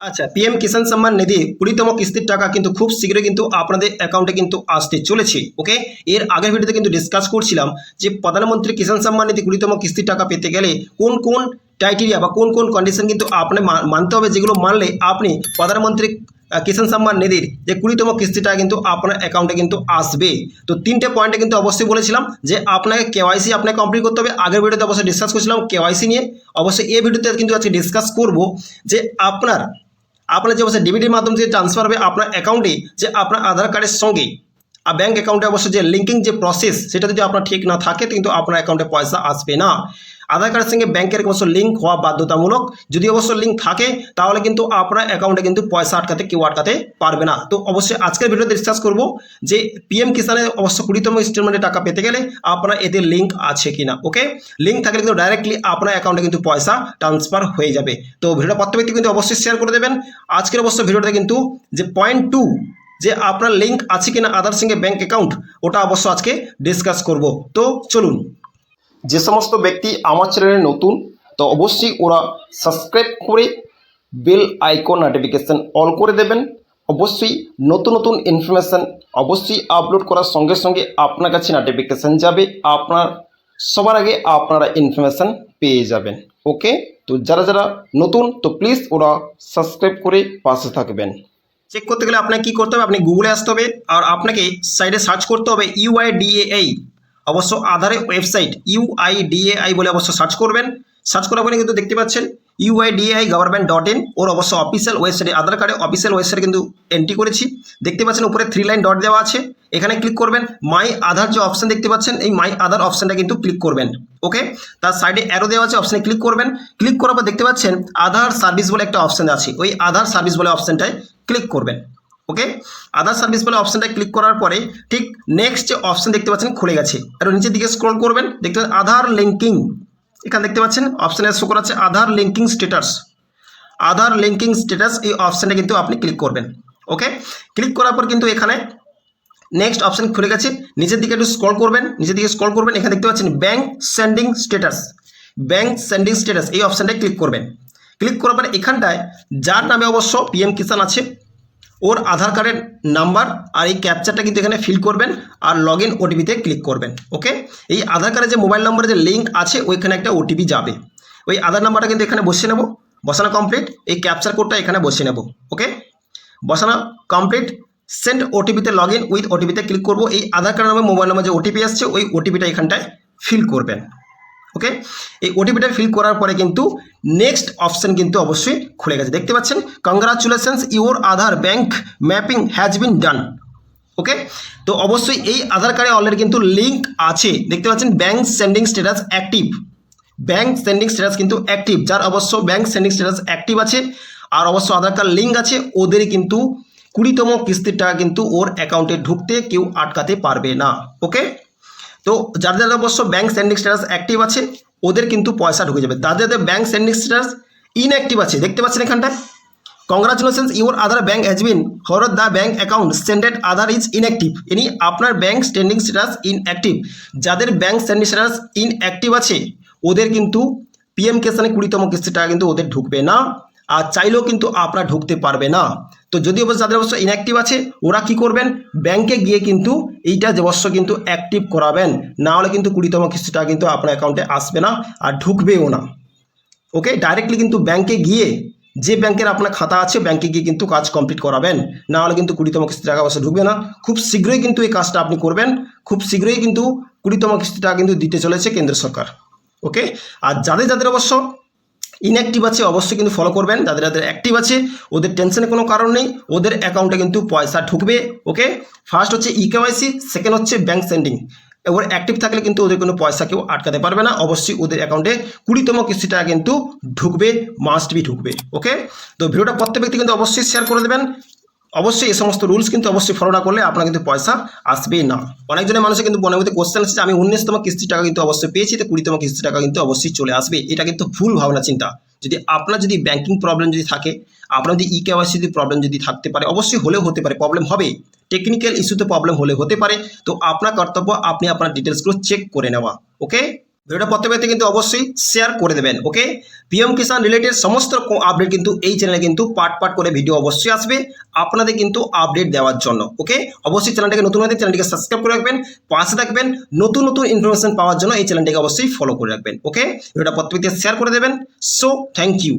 আচ্ছা পিএম কিষাণ সম্মান নিধি, কুড়িতম কিস্তির টাকা কিন্তু খুব শীঘ্রই কিন্তু আপনাদের অ্যাকাউন্টে কিন্তু আসতে চলেছে ওকে এর আগের ভিডিওতে কিন্তু ডিসকাস করছিলাম যে প্রধানমন্ত্রী কিষাণ সম্মান নিধি কুড়িতম কিস্তির টাকা পেতে গেলে কোন কোন ক্রাইটেরিয়া বা কোন কোন কন্ডিশন কিন্তু আপনি মানতে হবে যেগুলো মানলে আপনি প্রধানমন্ত্রী কিষাণ সম্মান নিধির যে কুড়িতম কিস্তিটা কিন্তু আপনার অ্যাকাউন্টে কিন্তু আসবে। তো তিনটে পয়েন্টে কিন্তু অবশ্যই বলেছিলাম যে আপনাকে কেওয়াইসি আপনাকে কমপ্লিট করতে হবে। আগের ভিডিওতে অবশ্যই ডিসকাস করছিলাম কেওয়াইসি নিয়ে। অবশ্যই এই ভিডিওতে কিন্তু আজকে ডিসকাস করব যে আপনার আপনার যে অবশ্যই ডিবিটির মাধ্যম থেকে ট্রান্সফার হবে আপনার অ্যাকাউন্টে যে আপনার আধার কার্ডের সঙ্গে আর ব্যাঙ্ক অ্যাকাউন্টে অবশ্য যে লিঙ্কিং যে প্রসেস সেটা যদি আপনার ঠিক না থাকে কিন্তু আপনার অ্যাকাউন্টে পয়সা আসবে না আধার কার্ডের সঙ্গে ব্যাংকের অবশ্য লিঙ্ক হওয়া বাধ্যতামূলক। যদি অবশ্য লিঙ্ক থাকে, তাহলে কিন্তু আপনার অ্যাকাউন্টে কিন্তু পয়সা আটকাতে, কেউ আটকাতে পারবে না। তো অবশ্যই আজকের ভিডিওতে ডিসকাস করব যে পিএম কিষানের অবশ্য কুড়িতম স্টেটমেন্টে টাকা পেতে গেলে আপনার এতে লিঙ্ক আছে কি না ওকে লিঙ্ক থাকলে কিন্তু ডাইরেক্টলি আপনার অ্যাকাউন্টে কিন্তু পয়সা ট্রান্সফার হয়ে যাবে। তো ভিডিওটা প্রত্যেক ব্যক্তি কিন্তু অবশ্যই শেয়ার করে দেবেন। আজকের অবশ্য ভিডিওতে কিন্তু যে পয়েন্ট টু যে আপনার লিঙ্ক আছে কিনা আধার সঙ্গে ব্যাংক অ্যাকাউন্ট ওটা অবশ্য আজকে ডিসকাস করব। তো চলুন। যে সমস্ত ব্যক্তি আমার চ্যানেলে নতুন, তো অবশ্যই ওরা সাবস্ক্রাইব করে বেল আইকন নোটিফিকেশান অল করে দেবেন। অবশ্যই নতুন নতুন ইনফরমেশান অবশ্যই আপলোড করার সঙ্গে সঙ্গে আপনার কাছে নোটিফিকেশান যাবে, আপনার, সবার আগে আপনারা ইনফরমেশান পেয়ে যাবেন। ওকে তো যারা যারা নতুন, তো প্লিজ ওরা সাবস্ক্রাইব করে পাশে থাকবেন। চেক করতে গেলে আপনাকে কী করতে হবে? আপনি গুগলে আসতে হবে, আর আপনাকে সাইডে সার্চ করতে হবে ইউআইডিএআই অবশ্য আধারে ওয়েবসাইট ইউআইডিএআই বলে অবশ্য সার্চ করবেন। সার্চ করার পরে কিন্তু দেখতে পাচ্ছেন ইউআইডিএআই গভর্নমেন্ট ডট ইন ওর অবশ্য অফিসিয়াল ওয়েবসাইটে আধার কার্ডে অফিসিয়াল ওয়েবসাইটে কিন্তু এন্ট্রি করেছি। দেখতে পাচ্ছেন উপরে থ্রি লাইন ডট দেওয়া আছে। এখানে ক্লিক করবেন মাই আধার যে অপশন দেখতে পাচ্ছেন, এই মাই আধার অপশনটা কিন্তু ক্লিক করবেন। ওকে তার সাইডে অ্যারো দেওয়া আছে অপশনে ক্লিক করবেন। ক্লিক করার পর দেখতে পাচ্ছেন, আধার সার্ভিস বলে একটা অপশন আছে। ওই আধার সার্ভিস বলে অপশনটায় ক্লিক করবেন। ওকে আধার সার্ভিস বলে অপশনটা ক্লিক করার পরে ঠিক নেক্সট যে অপশান দেখতে পাচ্ছেন খুলে গেছে। আর নিচের দিকে স্ক্রল করবেন, দেখতে পাচ্ছেন আধার লিঙ্কিং এখানে দেখতে পাচ্ছেন অপশানে শো করাচ্ছে Aadhaar linking status Aadhaar linking status এই অপশানটা কিন্তু আপনি ক্লিক করবেন। ওকে ক্লিক করার পর কিন্তু এখানে নেক্সট অপশান খুলে গেছে। নিচের দিকে একটু স্ক্রল করবেন, নিচের দিকে স্ক্রল করবেন, এখানে দেখতে পাচ্ছেন bank sending status bank sending status এই অপশানটায় ক্লিক করবেন। ক্লিক করার পরে এখানটায় যার নামে অবশ্য পিএম কিষাণ আছে ওর আধার কার্ডের নাম্বার আর এই ক্যাপচারটা কিন্তু এখানে ফিল করবেন আর লগ ইন ওটিপিতে ক্লিক করবেন ওকে এই আধার কার্ডের যে মোবাইল নম্বরের যে লিঙ্ক আছে, ওইখানে একটা ওটিপি যাবে। ওই আধার নাম্বারটা কিন্তু এখানে বসিয়ে নেব। বসানো কমপ্লিট এই ক্যাপচার কোডটা এখানে বসিয়ে নেব ওকে বসানো কমপ্লিট সেন্ড ওটিপিতে লগ ইন উইথ ওটিপিতে ক্লিক করব। এই আধার কার্ড নামে মোবাইল নাম্বার যে ওটিপি আসছে, ওই ওটিপিটা এখানটায় ফিল করবেন। ওকে এই ওটিপিটা ফিল করার পরে কিন্তু নেক্সট অপশন কিন্তু অবশ্যই খুলে গেছে। দেখতে পাচ্ছেন? Congratulations your Aadhaar bank mapping has been done okay তো অবশ্যই এই আধার কার্ডে অলরেডি কিন্তু লিঙ্ক আছে। দেখতে পাচ্ছেন? Bank sending status active bank sending status কিন্তু অ্যাক্টিভ যার অবশ্য ব্যাংক সেন্ডিং স্ট্যাটাস অ্যাক্টিভ আছে, আর অবশ্য আধার কার্ড লিঙ্ক আছে, ওদের কিন্তু কুড়িতম কিস্তির টাকা কিন্তু ওর অ্যাকাউন্টে ঢুকতে কেউ আটকাতে পারবে না। ওকে তো যাদের অবশ্য ব্যাঙ্ক সেন্ডিং স্ট্যাটাস অ্যাক্টিভ আছে, ওদের কিন্তু পয়সা ঢুকে যাবে। যাদের ব্যাংক সেন্ডিং স্ট্যাটাস ইনঅ্যাক্টিভ আছে, দেখতে পাচ্ছেন এখানটায়? Congratulations your Aadhaar bank has been for the bank account sended Aadhaar is inactive any আপনার ব্যাংক স্ট্যান্ডিং স্ট্যাটাস ইনঅ্যাক্টিভ যাদের ব্যাঙ্ক স্ট্যান্ডিং স্ট্যাটাস ইনঅ্যাক্টিভ আছে, ওদের কিন্তু পিএম কিষানে কুড়িতম কিস্তি টাকা কিন্তু ওদের ঢুকবে না। আর চাইলেও কিন্তু আপনারা ঢুকতে পারবে না। তো যদি অবশ্য যাদের অবশ্য ইনঅ্যাক্টিভ আছে, ওরা কি করবেন? ব্যাংকে গিয়ে কিন্তু এইটা অবশ্য কিন্তু অ্যাক্টিভ করাবেন, না হলে কিন্তু কুড়িতম কিস্তিটা কিন্তু আপনার অ্যাকাউন্টে আসবে না আর ঢুকবেও না। ওকে ডাইরেক্টলি কিন্তু ব্যাংকে গিয়ে যে ব্যাংকের আপনার খাতা আছে ব্যাংকে গিয়ে কিন্তু কাজ কমপ্লিট করাবেন। না হলে কিন্তু কুড়িতম কিস্তি টাকা অবশ্য ঢুকবে না। খুব শীঘ্রই কিন্তু এই কাজটা আপনি করবেন। খুব শীঘ্রই কিন্তু কুড়িতম কিস্তি টাকা কিন্তু দিতে চলেছে কেন্দ্র সরকার। ওকে আর যাদের যাদের অবশ্য ইনঅ্যাক্টিভ আছে, অবশ্যই কিন্তু ফলো করবেন। যাদের যাদের অ্যাক্টিভ আছে, ওদের টেনশনের কোনো কারণ নেই। ওদের অ্যাকাউন্টে কিন্তু পয়সা ঢুকবে ওকে ফার্স্ট হচ্ছে ই কেওয়াইসি সেকেন্ড হচ্ছে ব্যাঙ্ক সেন্ডিং এবার অ্যাক্টিভ থাকলে কিন্তু ওদের কোনো পয়সা কেউ আটকাতে পারবে না। অবশ্যই ওদের অ্যাকাউন্টে কুড়িতম কিস্তি টাকা কিন্তু ঢুকবে মাস্ট বি ঢুকবে ওকে তো ভিডিওটা প্রত্যেক ব্যক্তি কিন্তু অবশ্যই শেয়ার করে দেবেন। অবশ্যই এই সমস্ত রুলস কিন্তু অবশ্যই ফলো না করলে আপনার কিন্তু পয়সা আসবেই না। অনেকজনের মানুষের কিন্তু মনের মধ্যে কোশ্চেন আছে যে আমি উনিশতম কিস্তি টাকা কিন্তু অবশ্যই পেয়েছি, তো কুড়িতম কিস্তি টাকা কিন্তু অবশ্যই চলে আসবে। এটা কিন্তু ভুল ভাবনা, চিন্তা। যদি আপনার যদি ব্যাংকিং প্রবলেম যদি থাকে, আপনার যদি ই কেওয়াইসি যদি প্রবলেম যদি থাকতে পারে, অবশ্যই হলেও হতে পারে প্রবলেম হবে। টেকনিক্যাল ইস্যুতে প্রবলেম হলে হতে পারে। তো আপনার কর্তব্য আপনি আপনার ডিটেলসগুলো চেক করে নেওয়া ওকে ভিডিওটা প্রত্যেক ব্যক্তি কিন্তু অবশ্যই শেয়ার করে দেবেন ওকে পিএম কিষাণ রিলেটেড সমস্ত রকম আপডেট কিন্তু এই চ্যানেলে কিন্তু পার্ট পার্ট করে ভিডিও অবশ্যই আসবে, আপনাদের কিন্তু আপডেট দেওয়ার জন্য ওকে অবশ্যই চ্যানেলটাকে নতুন হতে চ্যানেলটিকে সাবস্ক্রাইব করে রাখবেন, পাশে থাকবেন, নতুন নতুন ইনফরমেশন পাওয়ার জন্য এই চ্যানেলটিকে অবশ্যই ফলো করে রাখবেন ওকে ভিডিওটা প্রত্যেক শেয়ার করে দেবেন সো থ্যাংক ইউ